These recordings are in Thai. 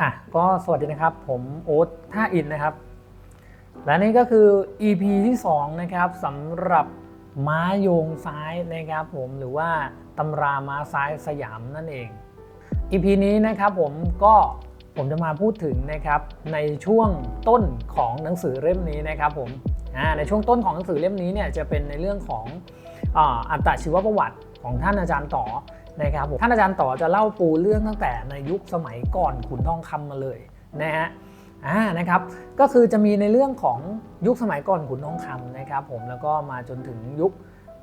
อะก็สวัสดีนะครับ ผมโอ๊ตท่าอินนะครับ และนี่ก็คือ EP ที่ 2 นะครับสำหรับม้าโยงซ้ายนะครับผมหรือว่าตำราม้าซ้ายสยามนั่นเอง EP นี้นะครับผมก็ผมจะมาพูดถึงนะครับในช่วงต้นของหนังสือเล่มนี้นะครับผมอ่าในช่วงต้นของหนังสือเล่มนี้เนี่ยจะเป็นในเรื่องของออัตชีวประวัติของท่านอาจารย์ต่อ นะครับท่านอาจารย์ต่อจะเล่าปูเรื่องตั้งแต่ในยุคสมัยก่อนขุนทองคำมาเลยนะฮะอ่านะครับก็คือจะมีในเรื่องของยุคสมัยก่อนขุนทองคำนะครับผมแล้วก็มาจนถึงยุค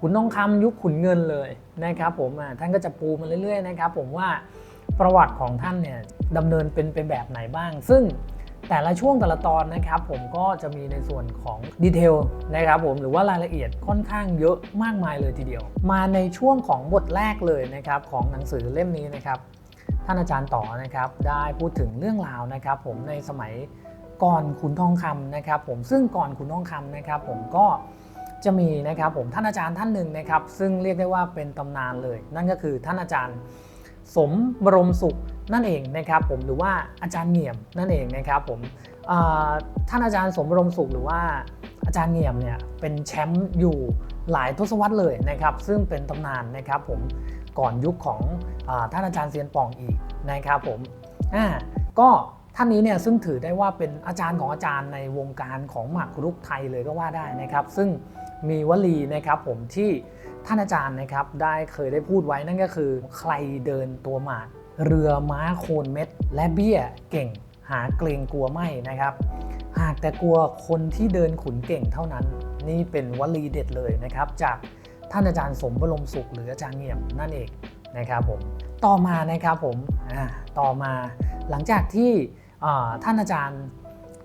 ขุนทองคำยุคขุนเงินเลยนะครับผมอ่าท่านก็จะปูมาเรื่อยๆนะครับผมว่าประวัติของท่านเนี่ยดำเนินเป็นเป็นแบบไหนบ้าง ซึ่ง แต่ละช่วงแต่ละตอนนะครับผมก็จะมีในส่วนของดีเทลนะครับผมหรือว่ารายละเอียดค่อนข้างเยอะมากมายเลยทีเดียว มาในช่วงของบทแรกเลยนะครับของหนังสือเล่มนี้นะครับท่านอาจารย์ต่อนะครับได้พูดถึงเรื่องราวนะครับ ผมในสมัยก่อนขุนทองคำนะครับ ผมซึ่งก่อนขุนทองคำนะครับ ผมก็จะมีนะครับผมท่านอาจารย์ท่านหนึ่งนะครับ ซึ่งเรียกได้ว่าเป็นตำนานเลย นั่นก็คือท่านอาจารย์ สมบรมสุขนั่นเองนะครับผมหรือว่าอาจารย์เหงี่ยมนั่นเองนะครับผมท่านอาจารย์สมบรมสุขหรือว่าอาจารย์เหงี่ยมเนี่ยเป็นแชมป์อยู่หลายทศวรรษเลยนะครับซึ่งเป็นตำนานนะครับผมก่อนยุคของอท่านอาจารย์เซียนป่องอีกนะครับผมอ่าก็ท่านนี้เนี่ยซึ่งถือได้ว่าเป็นอาจารย์ของอาจารย์ในวงการของหมากรุกไทยเลยก็ว่าได้นะครับ ซึ่งมีวลีนะครับผมที่ ท่านอาจารย์นะครับได้เคยได้พูดไว้นั่นก็คือ ใครเดินตัวหมาก เรือม้าโคนเม็ด และเบี้ยเก่ง หาเกรงกลัวไม่นะครับหากแต่กลัวคนที่เดินขุนเก่งเท่านั้น นี่เป็นวลีเด็ดเลยนะครับ จากท่านอาจารย์สมบรมสุขหรืออาจารย์เงี่ยมนั่นเองนะครับผมต่อมานะครับผมต่อมาหลังจากที่ท่านอาจารย์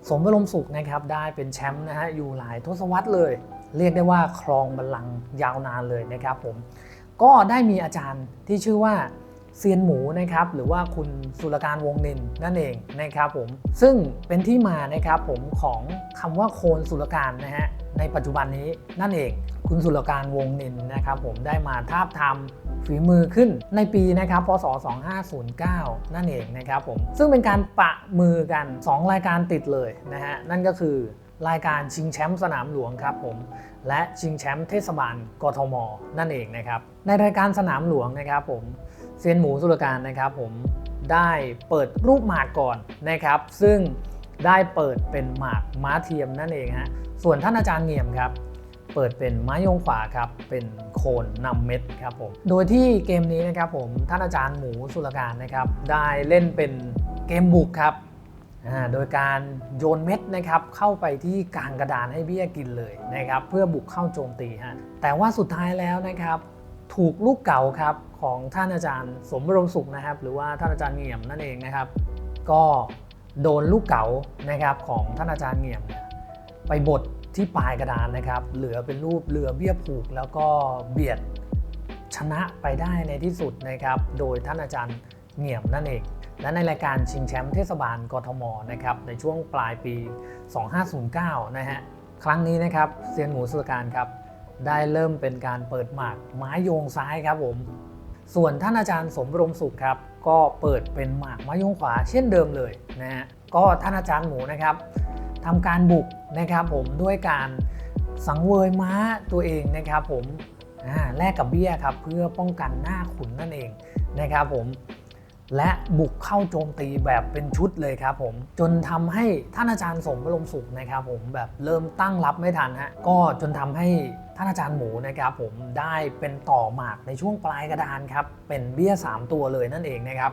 สมบรมสุขนะครับได้เป็นแชมป์นะฮะอยู่หลายทศวรรษเลย เรียกได้ว่าครองบัลลังก์ยาวนานเลยนะครับผมก็ได้มีอาจารย์ที่ชื่อว่าเซียนหมูนะครับหรือว่าคุณสุรการวงนินนั่นเองนะครับผมซึ่งเป็นที่มานะครับผมของคำว่าโคนสุรการนะฮะในปัจจุบันนี้นั่นเอง คุณสุรการวงนินนะครับผมได้มาทาบทามฝีมือขึ้นในปีนะครับพศ 2509 นั่นเองนะครับผมซึ่งเป็นการปะมือกัน 2 รายการติดเลยนะฮะนั่นก็คือ รายการชิงแชมป์สนามหลวงครับผมและชิงแชมป์เทศบาลกทม นั่นเองนะครับในรายการสนามหลวงนะครับผมเซียนหมูสุรการนะครับผมได้เปิดรูปหมากก่อนนะครับ ซึ่งได้เปิดเป็นหมากม้าเทียมนั่นเองฮะส่วนท่านอาจารย์เงียมครับเปิดเป็นไม้ยงขวาครับเป็นโคนนำเม็ดครับผมโดยที่เกมนี้นะครับผมท่านอาจารย์หมูสุรการนะครับได้เล่นเป็นเกมบุกครับ โดยการโยนเม็ดนะครับเข้าไปที่กลางกระดานให้เบี้ยกินเลยนะครับเพื่อบุกเข้าโจมตีฮะแต่ว่าสุดท้ายแล้วนะครับถูกลูกเก่าครับของท่านอาจารย์สมบรมสุขนะครับ หรือว่าท่านอาจารย์เงี่ยมนั่นเองนะครับ ก็โดนลูกเก๋านะครับของท่านอาจารย์เงี่ยมไปบดที่ปลายกระดานนะครับ เหลือเป็นรูปเรือเบี้ยผูก แล้วก็เบียดชนะไปได้ในที่สุดนะครับ โดยท่านอาจารย์เงี่ยมนั่นเอง และในรายการชิงแชมป์เทศบาลกทมนะครับในช่วงปลายปี 2509 นะฮะครั้งนี้นะครับเซียนหมูสุรการครับได้เริ่มเป็นการเปิดหมากไม้โยงซ้ายครับผมส่วนท่านอาจารย์สมบรมสุขครับก็เปิดเป็นหมากไม้โยงขวาเช่นเดิมเลยนะฮะก็ท่านอาจารย์หมูนะครับทำการบุกนะครับผมด้วยการสังเวยม้าตัวเองนะครับผมแลกกับเบี้ยครับเพื่อป้องกันหน้าขุนนั่นเองนะครับผม และบุกเข้าโจมตีแบบเป็นชุดเลยครับผม จนทำให้ท่านอาจารย์สมบรมสุขนะครับผมแบบเริ่มตั้งรับไม่ทันฮะก็จนทำให้ท่านอาจารย์หมูนะครับผมได้เป็นต่อหมากในช่วงปลายกระดานครับเป็นเบี้ย 3 ตัวเลยนั่นเองนะครับ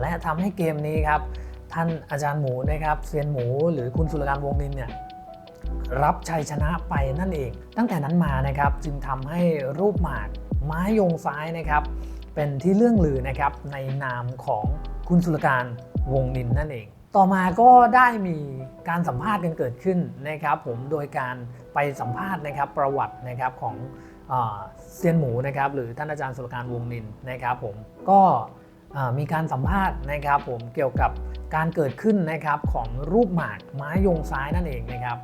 และทำให้เกมนี้ครับท่านอาจารย์หมูนะครับเซียนหมูหรือคุณสุรการวงนินเนี่ยรับชัยชนะไปนั่นเอง ตั้งแต่นั้นมานะครับจึงทำให้รูปหมากไม้ยงซ้ายนะครับ เป็นที่เรื่องลือนะครับในนามของคุณสุรการวงนินนั่นเอง ต่อมาก็ได้มีการสัมภาษณ์กันเกิดขึ้นนะครับผมโดยการไปสัมภาษณ์นะครับประวัตินะครับของเซียนหมูนะครับหรือท่านอาจารย์สุรการวงนินนะครับผมก็มีการสัมภาษณ์นะครับผมเกี่ยวกับการเกิดขึ้นนะครับของรูปหมากไม้ยงซ้ายนั่นเองนะครับ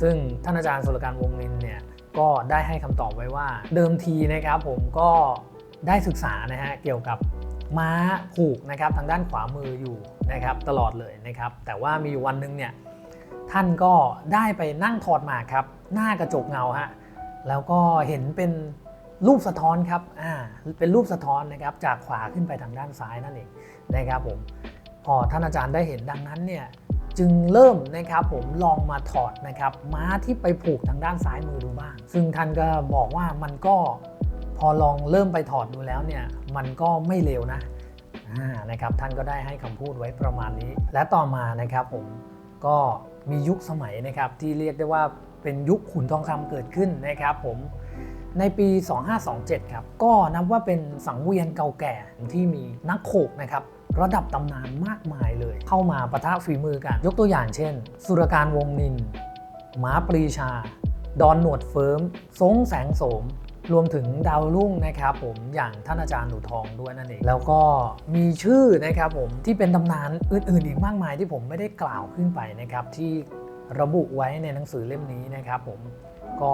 ซึ่งท่านอาจารย์สุรการวงนินเนี่ยก็ได้ให้คำตอบไว้ว่าเดิมทีนะครับผมก็ ได้ศึกษานะฮะเกี่ยวกับม้าผูกนะครับทางด้านขวามืออยู่นะครับตลอดเลยนะครับ แต่ว่ามีวันหนึ่งเนี่ยท่านก็ได้ไปนั่งถอดหมากครับ หน้ากระจกเงาฮะแล้วก็เห็นเป็นรูปสะท้อนครับอ่าเป็นรูปสะท้อนนะครับจากขวาขึ้นไปทางด้านซ้ายนั่นเองนะครับผมพอท่านอาจารย์ได้เห็นดังนั้นเนี่ยจึงเริ่มนะครับผมลองมาถอดนะครับม้าที่ไปผูกทางด้านซ้ายมือดูบ้าง ซึ่งท่านก็บอกว่ามันก็ พอลองเริ่มไปถอดดูแล้วเนี่ยมันก็ไม่เลวนะนะครับท่านก็ได้ให้คำพูดไว้ประมาณนี้ และต่อมานะครับผมก็มียุคสมัยนะครับที่เรียกได้ว่าเป็นยุคขุนทองคำเกิดขึ้นนะครับผมในปี 2527 ครับ ก็นับว่าเป็นสังเวียนเก่าแก่ที่มีนักโขกนะครับระดับตำนานมากมายเลย เข้ามาปะทะฝีมือกัน ยกตัวอย่างเช่น สุรการวงนินม้าปรีชา ดอนหนวดเฟิร์ม ทรงแสงโสม รวมถึงดาวรุ่งนะครับผมอย่างท่านอาจารย์หนูทองด้วยนั่นเองแล้วก็มีชื่อนะครับผมที่เป็นตำนานอื่นๆอีกมากมายที่ผมไม่ได้กล่าวขึ้นไปนะครับที่ระบุไว้ในหนังสือเล่มนี้นะครับผมก็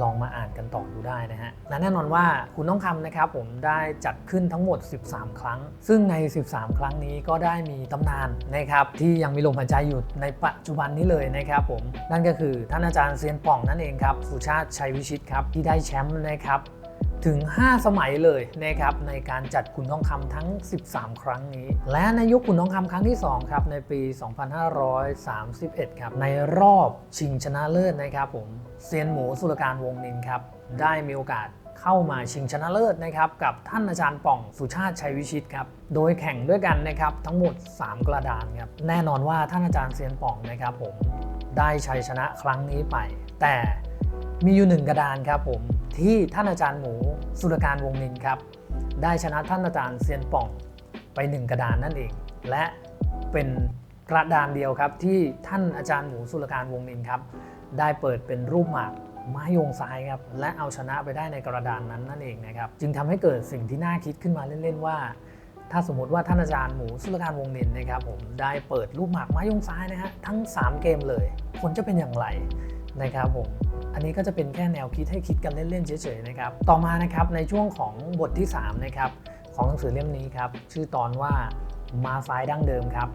ลองมาอ่านกันต่อดูได้นะฮะ และแน่นอนว่าคุณต้องคำนะครับผมได้จัดขึ้นทั้งหมด 13 ครั้ง ซึ่งใน 13 ครั้งนี้ก็ได้มีตำนานนะครับที่ยังมีลมหายใจอยู่ในปัจจุบันนี้เลยนะครับผม นั่นก็คือท่านอาจารย์เซียนป่องนั่นเองครับสุชาติชัยวิชิตครับที่ได้แชมป์นะครับ ถึง 5 สมัยเลยนะครับในการจัดขุนทองคำทั้ง 13 ครั้งนี้ และในยุคขุนทองคำครั้งที่ 2 ครับ ในปี 2531 ครับ ในรอบชิงชนะเลิศนะครับผมเซียนหมูสุรการวงนินครับ ได้มีโอกาสเข้ามาชิงชนะเลิศนะครับกับท่านอาจารย์ป่องสุชาติชัยวิชิตครับโดยแข่งด้วยกันนะครับทั้งหมด 3 กระดานครับแน่นอนว่าท่านอาจารย์เซียนป่องนะครับผมได้ชัยชนะครั้งนี้ไป แต่มีอยู่หนึ่งกระดานครับผม ที่ท่านอาจารย์หมูสุรการวงนินครับ ได้ชนะท่านอาจารย์เซียนป่องไปหนึ่งกระดานนั่นเอง และเป็นกระดานเดียวครับที่ท่านอาจารย์หมูสุรการวงนินครับ ได้เปิดเป็นรูปหมากไม้ยงซ้ายครับและเอาชนะไปได้ในกระดานนั้นนั่นเองนะครับจึงทำให้เกิดสิ่งที่น่าคิดขึ้นมาเล่นๆว่า ถ้าสมมติว่าท่านอาจารย์หมูสุรการวงนินนะครับผมได้เปิดรูปหมากไม้ยงซ้ายนะฮะทั้ง 3 เกมเลยผลจะเป็นอย่างไร นะครับผมอันนี้ก็จะเป็นแค่แนวคิดให้คิดกันเล่นๆเฉยๆนะครับต่อมานะครับในช่วงของบทที่3นะครับของหนังสือเล่มนี้ครับชื่อตอนว่ามาซ้ายดั้งเดิมครับ